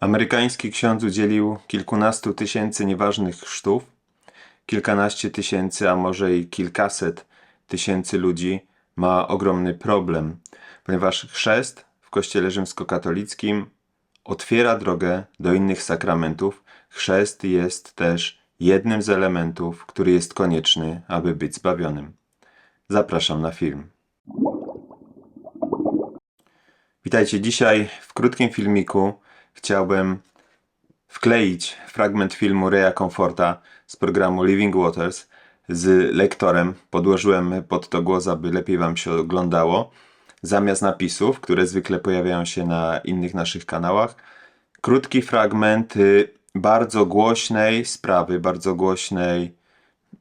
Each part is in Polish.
Amerykański ksiądz udzielił kilkunastu tysięcy nieważnych chrztów. Kilkanaście tysięcy, a może i kilkaset tysięcy ludzi ma ogromny problem, ponieważ chrzest w Kościele rzymskokatolickim otwiera drogę do innych sakramentów. Chrzest jest też jednym z elementów, który jest konieczny, aby być zbawionym. Zapraszam na film. Witajcie. Dzisiaj w krótkim filmiku chciałbym wkleić fragment filmu Reya Comforta z programu Living Waters z lektorem. Podłożyłem pod to głos, aby lepiej Wam się oglądało. Zamiast napisów, które zwykle pojawiają się na innych naszych kanałach, krótki fragment y, bardzo głośnej sprawy, bardzo głośnej,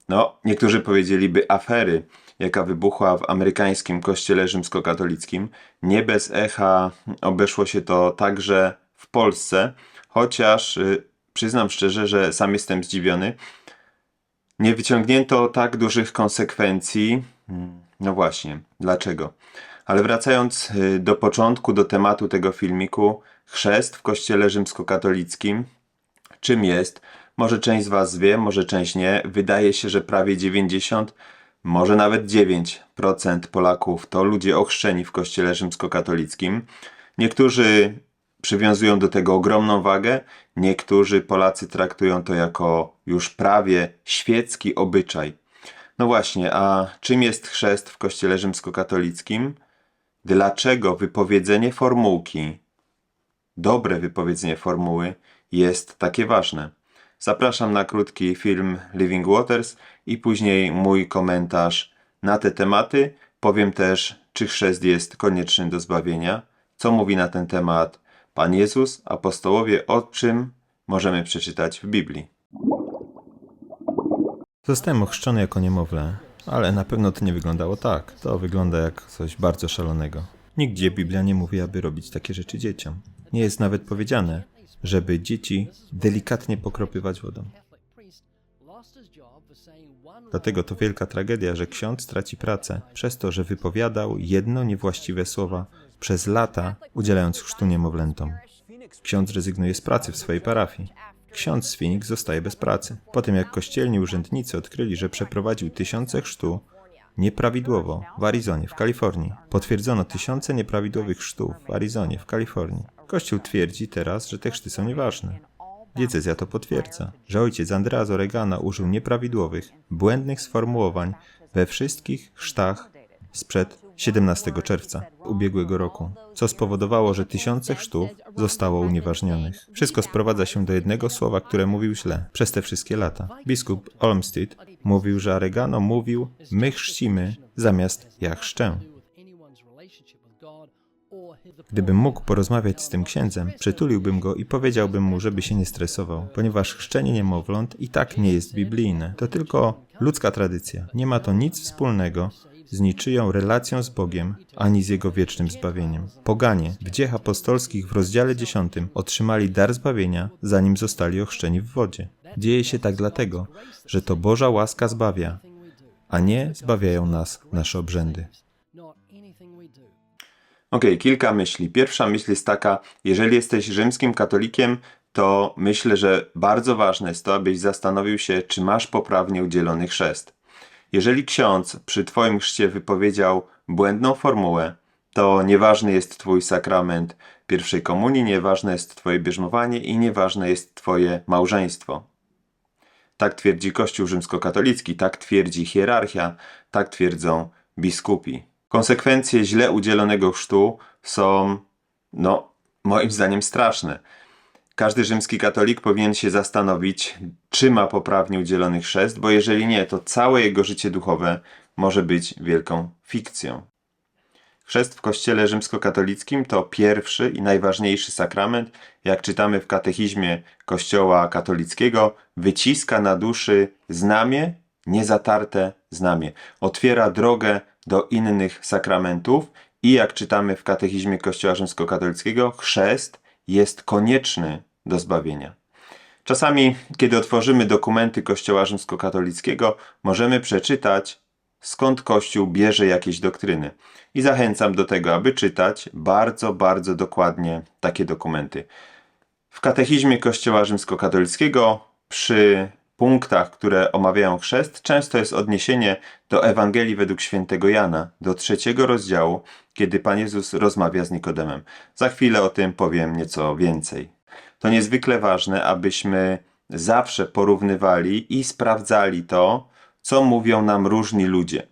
no, niektórzy powiedzieliby afery, jaka wybuchła w amerykańskim kościele rzymskokatolickim. Nie bez echa obeszło się to także w Polsce, chociaż y, przyznam szczerze, że sam jestem zdziwiony. Nie wyciągnięto tak dużych konsekwencji. Hmm, No właśnie, dlaczego? Ale wracając y, do początku, do tematu tego filmiku, chrzest w kościele rzymskokatolickim. Czym jest? Może część z Was wie, może część nie. Wydaje się, że prawie 90, może nawet 9% Polaków to ludzie ochrzczeni w kościele rzymskokatolickim. Niektórzy przywiązują do tego ogromną wagę, niektórzy Polacy traktują to jako już prawie świecki obyczaj. No właśnie, a czym jest chrzest w kościele rzymskokatolickim? Dlaczego wypowiedzenie formułki, dobre wypowiedzenie formuły jest takie ważne? Zapraszam na krótki film Living Waters i później mój komentarz na te tematy. Powiem też, czy chrzest jest konieczny do zbawienia, co mówi na ten temat Pan Jezus, apostołowie, o czym możemy przeczytać w Biblii. Zostałem ochrzczony jako niemowlę, ale na pewno to nie wyglądało tak. To wygląda jak coś bardzo szalonego. Nigdzie Biblia nie mówi, aby robić takie rzeczy dzieciom. Nie jest nawet powiedziane, żeby dzieci delikatnie pokropywać wodą. Dlatego to wielka tragedia, że ksiądz traci pracę przez to, że wypowiadał jedno niewłaściwe słowa przez lata, udzielając chrztu niemowlętom. Ksiądz rezygnuje z pracy w swojej parafii. Ksiądz z Phoenix zostaje bez pracy. Po tym jak kościelni urzędnicy odkryli, że przeprowadził tysiące chrztu nieprawidłowo w Arizonie, w Kalifornii. Potwierdzono tysiące nieprawidłowych chrztów w Arizonie, w Kalifornii. Kościół twierdzi teraz, że te chrzty są nieważne. Diecezja to potwierdza, że ojciec Andrea z Oregana użył nieprawidłowych, błędnych sformułowań we wszystkich chrztach sprzed 17 czerwca ubiegłego roku, co spowodowało, że tysiące chrztów zostało unieważnionych. Wszystko sprowadza się do jednego słowa, które mówił źle przez te wszystkie lata. Biskup Olmsted mówił, że Oregano mówił my chrzcimy zamiast ja chrzczę. Gdybym mógł porozmawiać z tym księdzem, przytuliłbym go i powiedziałbym mu, żeby się nie stresował, ponieważ chrzczenie niemowląt i tak nie jest biblijne. To tylko ludzka tradycja. Nie ma to nic wspólnego z niczyją relacją z Bogiem, ani z Jego wiecznym zbawieniem. Poganie w dziejach apostolskich w rozdziale 10 otrzymali dar zbawienia, zanim zostali ochrzczeni w wodzie. Dzieje się tak dlatego, że to Boża łaska zbawia, a nie zbawiają nas nasze obrzędy. Okej, kilka myśli. Pierwsza myśl jest taka, jeżeli jesteś rzymskim katolikiem, to myślę, że bardzo ważne jest to, abyś zastanowił się, czy masz poprawnie udzielony chrzest. Jeżeli ksiądz przy Twoim chrzcie wypowiedział błędną formułę, to nieważny jest Twój sakrament pierwszej komunii, nieważne jest Twoje bierzmowanie i nieważne jest Twoje małżeństwo. Tak twierdzi Kościół rzymskokatolicki, tak twierdzi hierarchia, tak twierdzą biskupi. Konsekwencje źle udzielonego chrztu są, no, moim zdaniem straszne. Każdy rzymski katolik powinien się zastanowić, czy ma poprawnie udzielony chrzest, bo jeżeli nie, to całe jego życie duchowe może być wielką fikcją. Chrzest w kościele rzymskokatolickim to pierwszy i najważniejszy sakrament, jak czytamy w katechizmie kościoła katolickiego, wyciska na duszy znamie, niezatarte znamie. Otwiera drogę do innych sakramentów i jak czytamy w katechizmie kościoła rzymskokatolickiego, chrzest jest konieczny do zbawienia. Czasami, kiedy otworzymy dokumenty Kościoła Rzymskokatolickiego, możemy przeczytać, skąd Kościół bierze jakieś doktryny. I zachęcam do tego, aby czytać bardzo, bardzo dokładnie takie dokumenty. W katechizmie Kościoła Rzymskokatolickiego przy punktach, które omawiają chrzest, często jest odniesienie do Ewangelii według świętego Jana, do trzeciego rozdziału, kiedy Pan Jezus rozmawia z Nikodemem. Za chwilę o tym powiem nieco więcej. To niezwykle ważne, abyśmy zawsze porównywali i sprawdzali to, co mówią nam różni ludzie.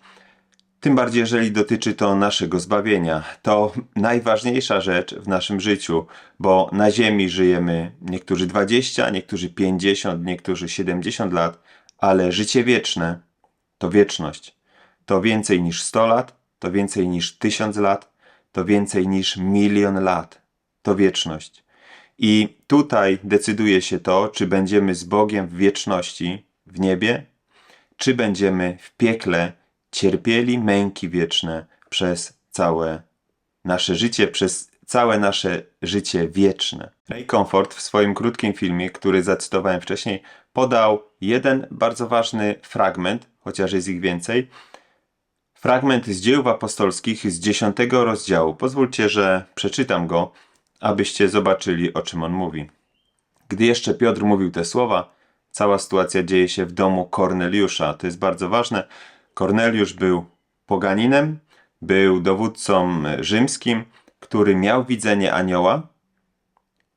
Tym bardziej, jeżeli dotyczy to naszego zbawienia. To najważniejsza rzecz w naszym życiu, bo na Ziemi żyjemy niektórzy 20, niektórzy 50, niektórzy 70 lat, ale życie wieczne to wieczność. To więcej niż 100 lat, to więcej niż 1000 lat, to więcej niż milion lat. To wieczność. I tutaj decyduje się to, czy będziemy z Bogiem w wieczności, w niebie, czy będziemy w piekle cierpieli męki wieczne przez całe nasze życie, przez całe nasze życie wieczne. Ray Comfort w swoim krótkim filmie, który zacytowałem wcześniej, podał jeden bardzo ważny fragment, chociaż jest ich więcej. Fragment z dzieł apostolskich z dziesiątego rozdziału. Pozwólcie, że przeczytam go, abyście zobaczyli, o czym on mówi. Gdy jeszcze Piotr mówił te słowa, cała sytuacja dzieje się w domu Korneliusza. To jest bardzo ważne. Korneliusz był poganinem, był dowódcą rzymskim, który miał widzenie anioła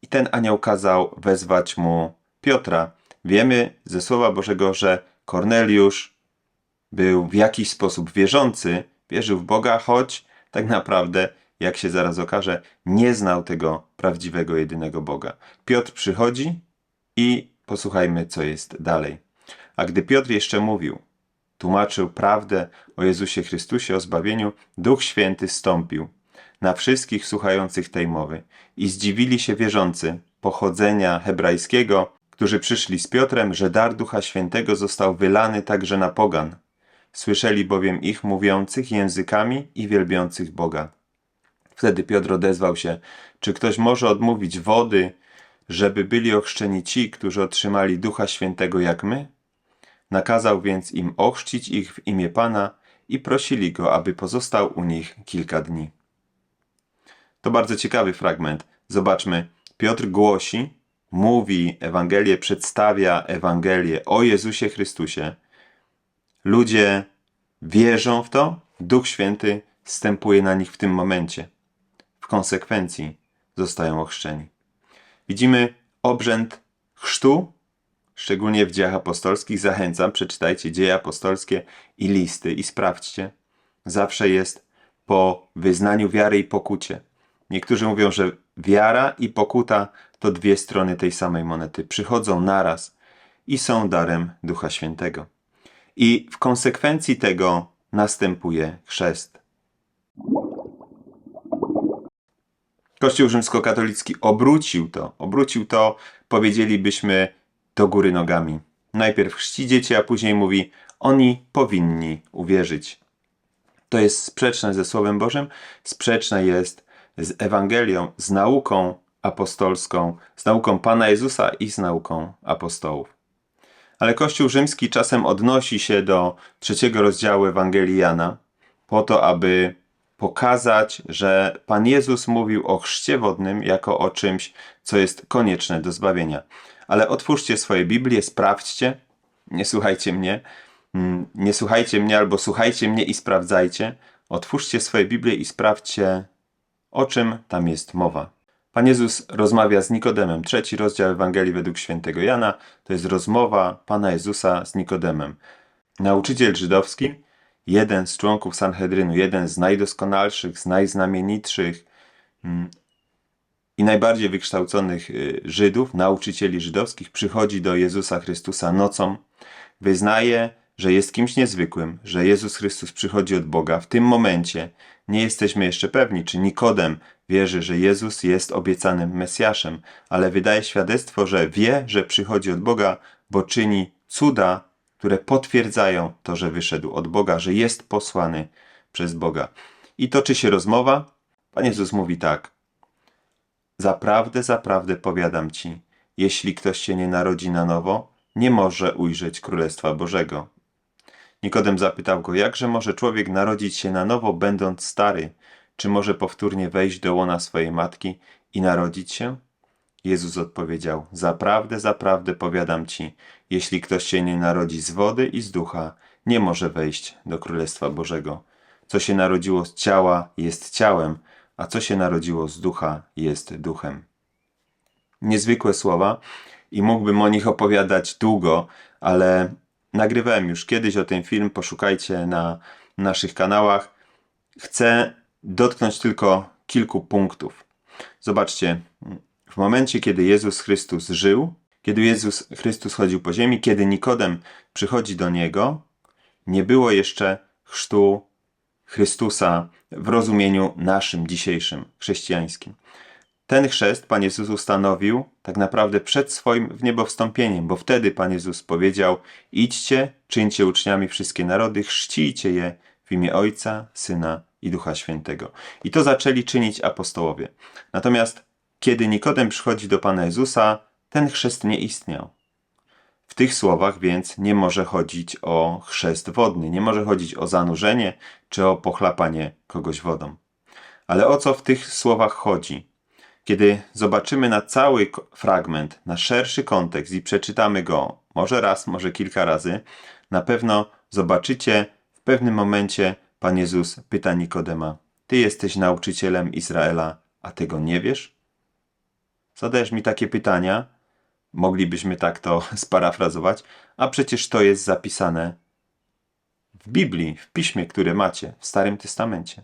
i ten anioł kazał wezwać mu Piotra. Wiemy ze Słowa Bożego, że Korneliusz był w jakiś sposób wierzący, wierzył w Boga, choć tak naprawdę, jak się zaraz okaże, nie znał tego prawdziwego, jedynego Boga. Piotr przychodzi i posłuchajmy, co jest dalej. A gdy Piotr jeszcze mówił, tłumaczył prawdę o Jezusie Chrystusie, o zbawieniu, Duch Święty stąpił na wszystkich słuchających tej mowy i zdziwili się wierzący pochodzenia hebrajskiego, którzy przyszli z Piotrem, że dar Ducha Świętego został wylany także na pogan. Słyszeli bowiem ich mówiących językami i wielbiących Boga. Wtedy Piotr odezwał się, czy ktoś może odmówić wody, żeby byli ochrzczeni ci, którzy otrzymali Ducha Świętego jak my? Nakazał więc im ochrzcić ich w imię Pana i prosili go, aby pozostał u nich kilka dni. To bardzo ciekawy fragment. Zobaczmy, Piotr głosi, mówi Ewangelię, przedstawia Ewangelię o Jezusie Chrystusie. Ludzie wierzą w to, Duch Święty stępuje na nich w tym momencie. W konsekwencji zostają ochrzczeni. Widzimy obrzęd chrztu, szczególnie w dziejach apostolskich. Zachęcam, przeczytajcie dzieje apostolskie i listy i sprawdźcie. Zawsze jest po wyznaniu wiary i pokucie. Niektórzy mówią, że wiara i pokuta to dwie strony tej samej monety. Przychodzą naraz i są darem Ducha Świętego. I w konsekwencji tego następuje chrzest. Kościół rzymskokatolicki obrócił to, obrócił to, powiedzielibyśmy, do góry nogami. Najpierw chrzci dzieci, a później mówi, oni powinni uwierzyć. To jest sprzeczne ze Słowem Bożym, sprzeczne jest z Ewangelią, z nauką apostolską, z nauką Pana Jezusa i z nauką apostołów. Ale Kościół rzymski czasem odnosi się do trzeciego rozdziału Ewangelii Jana, po to, aby pokazać, że Pan Jezus mówił o chrzcie wodnym jako o czymś, co jest konieczne do zbawienia. Ale otwórzcie swoje Biblię, sprawdźcie, nie słuchajcie mnie, mm, nie słuchajcie mnie albo słuchajcie mnie i sprawdzajcie. Otwórzcie swoje Biblię i sprawdźcie, o czym tam jest mowa. Pan Jezus rozmawia z Nikodemem. Trzeci rozdział Ewangelii według świętego Jana to jest rozmowa Pana Jezusa z Nikodemem. Nauczyciel żydowski, jeden z członków Sanhedrynu, jeden z najdoskonalszych, z najznamienitszych mm, i najbardziej wykształconych y, Żydów, nauczycieli żydowskich, przychodzi do Jezusa Chrystusa nocą, wyznaje, że jest kimś niezwykłym, że Jezus Chrystus przychodzi od Boga. W tym momencie nie jesteśmy jeszcze pewni, czy Nikodem wierzy, że Jezus jest obiecanym Mesjaszem, ale wydaje świadectwo, że wie, że przychodzi od Boga, bo czyni cuda, które potwierdzają to, że wyszedł od Boga, że jest posłany przez Boga. I toczy się rozmowa. Pan Jezus mówi tak. Zaprawdę, zaprawdę powiadam ci, jeśli ktoś się nie narodzi na nowo, nie może ujrzeć Królestwa Bożego. Nikodem zapytał go, jakże może człowiek narodzić się na nowo, będąc stary? Czy może powtórnie wejść do łona swojej matki i narodzić się? Jezus odpowiedział: Zaprawdę, zaprawdę powiadam ci, jeśli ktoś się nie narodzi z wody i z ducha, nie może wejść do Królestwa Bożego. Co się narodziło z ciała, jest ciałem, a co się narodziło z ducha, jest duchem. Niezwykłe słowa i mógłbym o nich opowiadać długo, ale nagrywałem już kiedyś o tym film, poszukajcie na naszych kanałach. Chcę dotknąć tylko kilku punktów. Zobaczcie, w momencie, kiedy Jezus Chrystus żył, kiedy Jezus Chrystus chodził po ziemi, kiedy Nikodem przychodzi do niego, nie było jeszcze chrztu Chrystusa w rozumieniu naszym dzisiejszym, chrześcijańskim. Ten chrzest Pan Jezus ustanowił tak naprawdę przed swoim wniebowstąpieniem, bo wtedy Pan Jezus powiedział: Idźcie, czyńcie uczniami wszystkie narody, chrzcijcie je w imię Ojca, Syna i Ducha Świętego. I to zaczęli czynić apostołowie. Natomiast kiedy Nikodem przychodzi do Pana Jezusa, ten chrzest nie istniał. W tych słowach więc nie może chodzić o chrzest wodny, nie może chodzić o zanurzenie czy o pochlapanie kogoś wodą. Ale o co w tych słowach chodzi? Kiedy zobaczymy na cały fragment, na szerszy kontekst i przeczytamy go może raz, może kilka razy, na pewno zobaczycie w pewnym momencie Pan Jezus pyta Nikodema: Ty jesteś nauczycielem Izraela, a tego nie wiesz? Zadajesz mi takie pytania, moglibyśmy tak to sparafrazować, a przecież to jest zapisane w Biblii, w piśmie, które macie, w Starym Testamencie.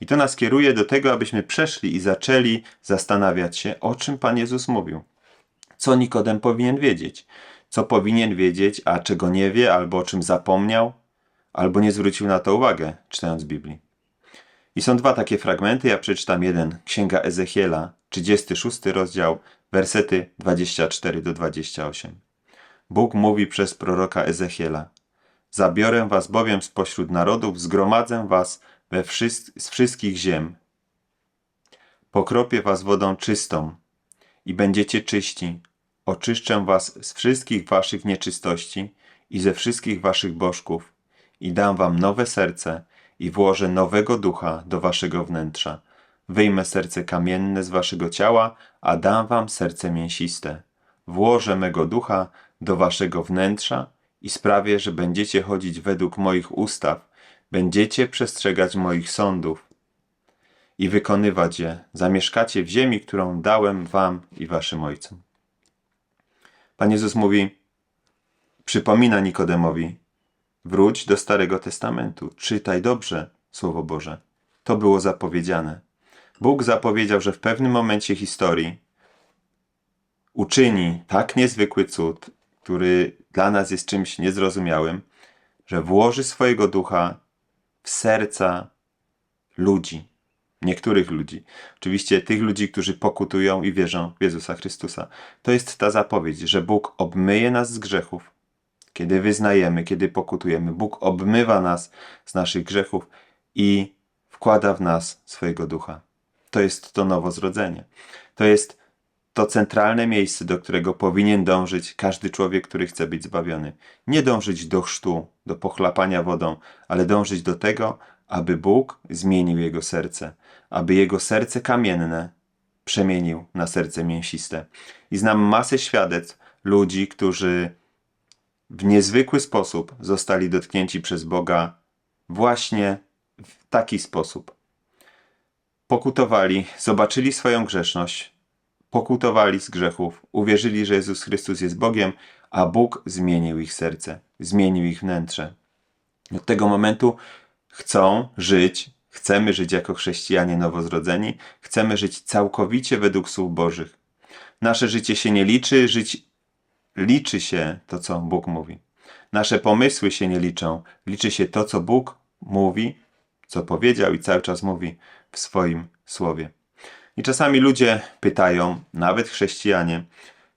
I to nas kieruje do tego, abyśmy przeszli i zaczęli zastanawiać się, o czym Pan Jezus mówił. Co Nikodem powinien wiedzieć? Co powinien wiedzieć, a czego nie wie, albo o czym zapomniał, albo nie zwrócił na to uwagę, czytając Biblii. I są dwa takie fragmenty, ja przeczytam jeden. Księga Ezechiela, 36 rozdział, wersety 24 do 28. Bóg mówi przez proroka Ezechiela: Zabiorę was bowiem spośród narodów, zgromadzę was we z wszystkich ziem. Pokropię was wodą czystą i będziecie czyści. Oczyszczę was z wszystkich waszych nieczystości i ze wszystkich waszych bożków i dam wam nowe serce i włożę nowego ducha do waszego wnętrza. Wyjmę serce kamienne z waszego ciała, a dam wam serce mięsiste. Włożę mego ducha do waszego wnętrza i sprawię, że będziecie chodzić według moich ustaw, będziecie przestrzegać moich sądów i wykonywać je. Zamieszkacie w ziemi, którą dałem wam i waszym ojcom. Pan Jezus mówi, przypomina Nikodemowi, wróć do Starego Testamentu, czytaj dobrze Słowo Boże. To było zapowiedziane. Bóg zapowiedział, że w pewnym momencie historii uczyni tak niezwykły cud, który dla nas jest czymś niezrozumiałym, że włoży swojego ducha w serca ludzi, niektórych ludzi. Oczywiście tych ludzi, którzy pokutują i wierzą w Jezusa Chrystusa. To jest ta zapowiedź, że Bóg obmyje nas z grzechów, kiedy wyznajemy, kiedy pokutujemy. Bóg obmywa nas z naszych grzechów i wkłada w nas swojego ducha. To jest to nowozrodzenie. To jest to centralne miejsce, do którego powinien dążyć każdy człowiek, który chce być zbawiony. Nie dążyć do chrztu, do pochlapania wodą, ale dążyć do tego, aby Bóg zmienił jego serce, aby jego serce kamienne przemienił na serce mięsiste. I znam masę świadectw ludzi, którzy w niezwykły sposób zostali dotknięci przez Boga właśnie w taki sposób. Pokutowali, zobaczyli swoją grzeszność, pokutowali z grzechów, uwierzyli, że Jezus Chrystus jest Bogiem, a Bóg zmienił ich serce, zmienił ich wnętrze. Od tego momentu chcą żyć, chcemy żyć jako chrześcijanie nowozrodzeni, chcemy żyć całkowicie według słów Bożych. Nasze życie się nie liczy, żyć liczy się to, co Bóg mówi. Nasze pomysły się nie liczą, liczy się to, co Bóg mówi, co powiedział i cały czas mówi w swoim słowie. I czasami ludzie pytają, nawet chrześcijanie,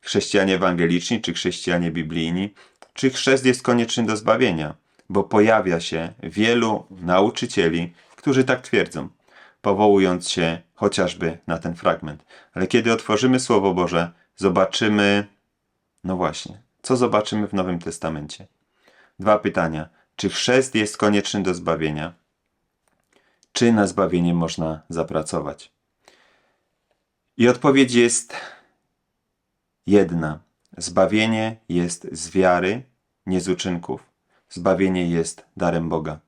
chrześcijanie ewangeliczni czy chrześcijanie biblijni, czy chrzest jest konieczny do zbawienia, bo pojawia się wielu nauczycieli, którzy tak twierdzą, powołując się chociażby na ten fragment. Ale kiedy otworzymy Słowo Boże, zobaczymy, no właśnie, co zobaczymy w Nowym Testamencie? Dwa pytania. Czy chrzest jest konieczny do zbawienia? Czy na zbawienie można zapracować? I odpowiedź jest jedna. Zbawienie jest z wiary, nie z uczynków. Zbawienie jest darem Boga.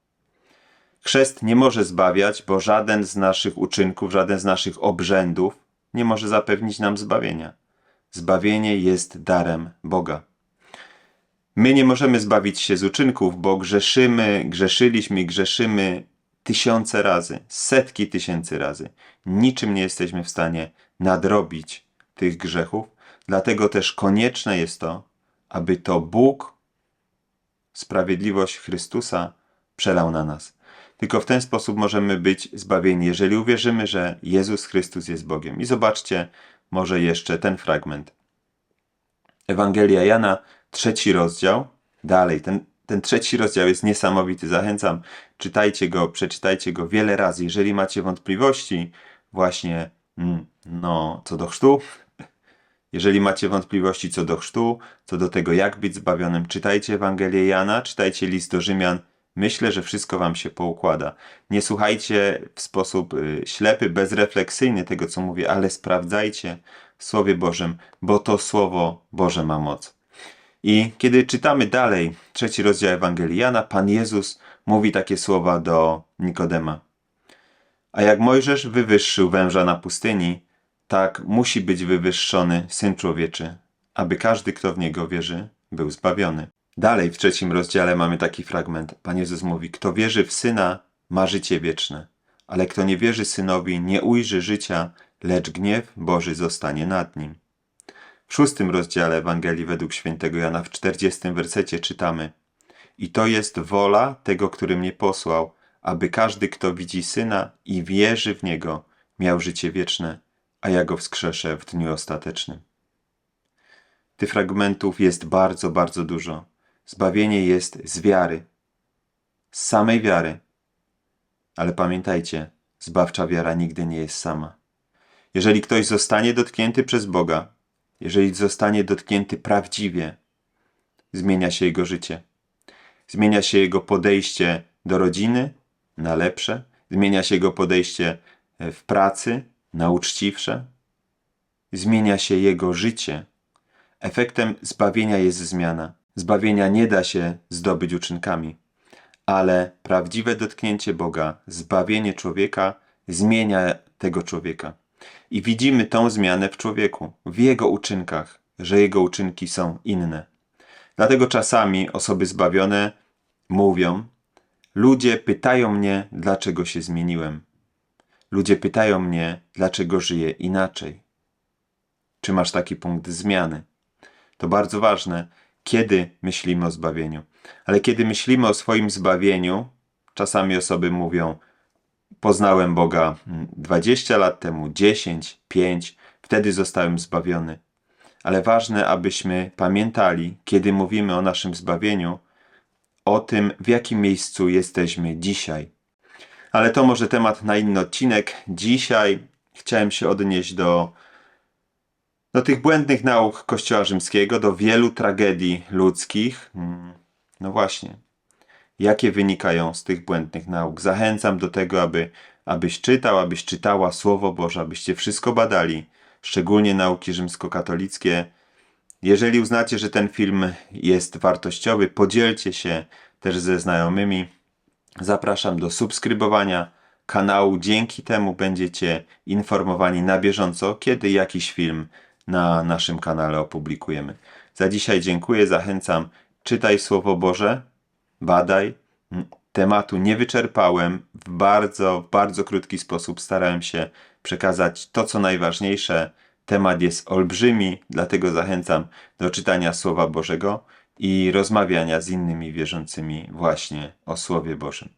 Chrzest nie może zbawiać, bo żaden z naszych uczynków, żaden z naszych obrzędów nie może zapewnić nam zbawienia. Zbawienie jest darem Boga. My nie możemy zbawić się z uczynków, bo grzeszymy, grzeszyliśmy grzeszymy tysiące razy, setki tysięcy razy. Niczym nie jesteśmy w stanie nadrobić tych grzechów, dlatego też konieczne jest to, aby to Bóg, sprawiedliwość Chrystusa, przelał na nas. Tylko w ten sposób możemy być zbawieni, jeżeli uwierzymy, że Jezus Chrystus jest Bogiem. I zobaczcie może jeszcze ten fragment. Ewangelia Jana, trzeci rozdział. Dalej, ten, ten trzeci rozdział jest niesamowity. Zachęcam, czytajcie go, przeczytajcie go wiele razy. Jeżeli macie wątpliwości, właśnie, mm, no, co do chrztu, jeżeli macie wątpliwości co do chrztu, co do tego, jak być zbawionym, czytajcie Ewangelię Jana, czytajcie list do Rzymian. Myślę, że wszystko wam się poukłada. Nie słuchajcie w sposób y, ślepy, bezrefleksyjny tego, co mówię, ale sprawdzajcie w Słowie Bożym, bo to Słowo Boże ma moc. I kiedy czytamy dalej trzeci rozdział Ewangelii Jana, Pan Jezus mówi takie słowa do Nikodema. A jak Mojżesz wywyższył węża na pustyni, tak musi być wywyższony Syn Człowieczy, aby każdy, kto w Niego wierzy, był zbawiony. Dalej w trzecim rozdziale mamy taki fragment. Pan Jezus mówi, kto wierzy w Syna, ma życie wieczne, ale kto nie wierzy Synowi, nie ujrzy życia, lecz gniew Boży zostanie nad nim. W szóstym rozdziale Ewangelii według świętego Jana w czterdziestym wersecie czytamy I to jest wola tego, który mnie posłał, aby każdy, kto widzi Syna i wierzy w Niego, miał życie wieczne, a ja go wskrzeszę w dniu ostatecznym. Tych fragmentów jest bardzo, bardzo dużo. Zbawienie jest z wiary, z samej wiary. Ale pamiętajcie, zbawcza wiara nigdy nie jest sama. Jeżeli ktoś zostanie dotknięty przez Boga, jeżeli zostanie dotknięty prawdziwie, zmienia się jego życie. Zmienia się jego podejście do rodziny na lepsze, zmienia się jego podejście e, w pracy na uczciwsze, zmienia się jego życie. Efektem zbawienia jest zmiana. Zbawienia nie da się zdobyć uczynkami, ale prawdziwe dotknięcie Boga, zbawienie człowieka zmienia tego człowieka. I widzimy tą zmianę w człowieku, w jego uczynkach, że jego uczynki są inne. Dlatego czasami osoby zbawione mówią: Ludzie pytają mnie, dlaczego się zmieniłem. Ludzie pytają mnie, dlaczego żyję inaczej. Czy masz taki punkt zmiany? To bardzo ważne, kiedy myślimy o zbawieniu. Ale kiedy myślimy o swoim zbawieniu, czasami osoby mówią: Poznałem Boga 20 lat temu, 10, 5, wtedy zostałem zbawiony. Ale ważne, abyśmy pamiętali, kiedy mówimy o naszym zbawieniu, o tym, w jakim miejscu jesteśmy dzisiaj. Ale to może temat na inny odcinek. Dzisiaj chciałem się odnieść do, do tych błędnych nauk Kościoła Rzymskiego, do wielu tragedii ludzkich. Mm, No właśnie, jakie wynikają z tych błędnych nauk. Zachęcam do tego, aby, abyś czytał, abyś czytała Słowo Boże, abyście wszystko badali, szczególnie nauki rzymskokatolickie. Jeżeli uznacie, że ten film jest wartościowy, podzielcie się też ze znajomymi. Zapraszam do subskrybowania kanału. Dzięki temu będziecie informowani na bieżąco, kiedy jakiś film na naszym kanale opublikujemy. Za dzisiaj dziękuję, zachęcam. Czytaj Słowo Boże, badaj. Tematu nie wyczerpałem. W bardzo, bardzo krótki sposób starałem się przekazać to, co najważniejsze. Temat jest olbrzymi, dlatego zachęcam do czytania Słowa Bożego i rozmawiania z innymi wierzącymi właśnie o Słowie Bożym.